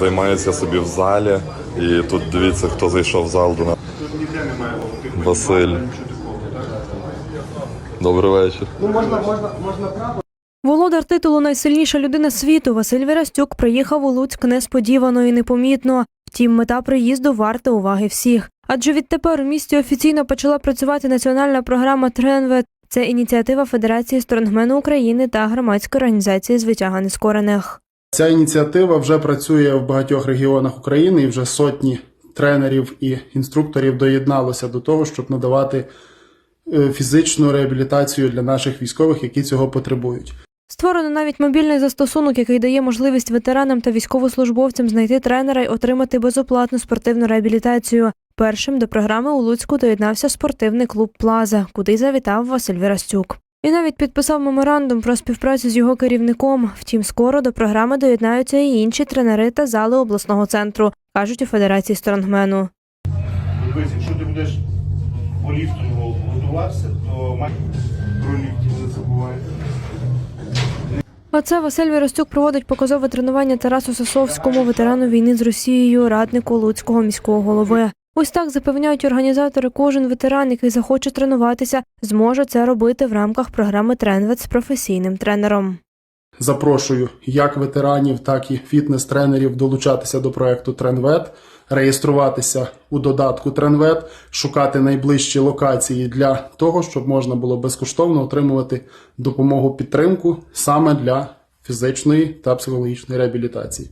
Займаюся собі в залі, і тут дивіться, хто зайшов в зал до нас. Ніде немає. Василь. Добрий вечір. Ну можна, можна, можна право. Володар титулу Найсильніша людина світу Василь Вірастюк приїхав у Луцьк несподівано і непомітно. Втім, мета приїзду варта уваги всіх. Адже відтепер у місті офіційно почала працювати національна програма Тренвет. Це ініціатива Федерації стронгмену України та громадської організації з витяга нескорених. Ця ініціатива вже працює в багатьох регіонах України і вже сотні тренерів і інструкторів доєдналося до того, щоб надавати е, фізичну реабілітацію для наших військових, які цього потребують. Створено навіть мобільний застосунок, який дає можливість ветеранам та військовослужбовцям знайти тренера й отримати безоплатну спортивну реабілітацію. Першим до програми у Луцьку доєднався спортивний клуб Плаза, куди завітав Василь Вірастюк. І навіть підписав меморандум про співпрацю з його керівником. Втім, скоро до програми доєднаються і інші тренери та зали обласного центру, кажуть у Федерації стронгмену. Дивись, якщо ти будеш по ліфтингу готуватися, то май про ліфтинг не забувай. А це Василь Віростюк проводить показове тренування Тарасу Сосовському, ветерану війни з Росією, раднику Луцького міського голови. Ось так запевняють організатори, кожен ветеран, який захоче тренуватися, зможе це робити в рамках програми Тренвет з професійним тренером. Запрошую як ветеранів, так і фітнес-тренерів долучатися до проекту Тренвет, реєструватися у додатку Тренвет, шукати найближчі локації для того, щоб можна було безкоштовно отримувати допомогу підтримку саме для фізичної та психологічної реабілітації.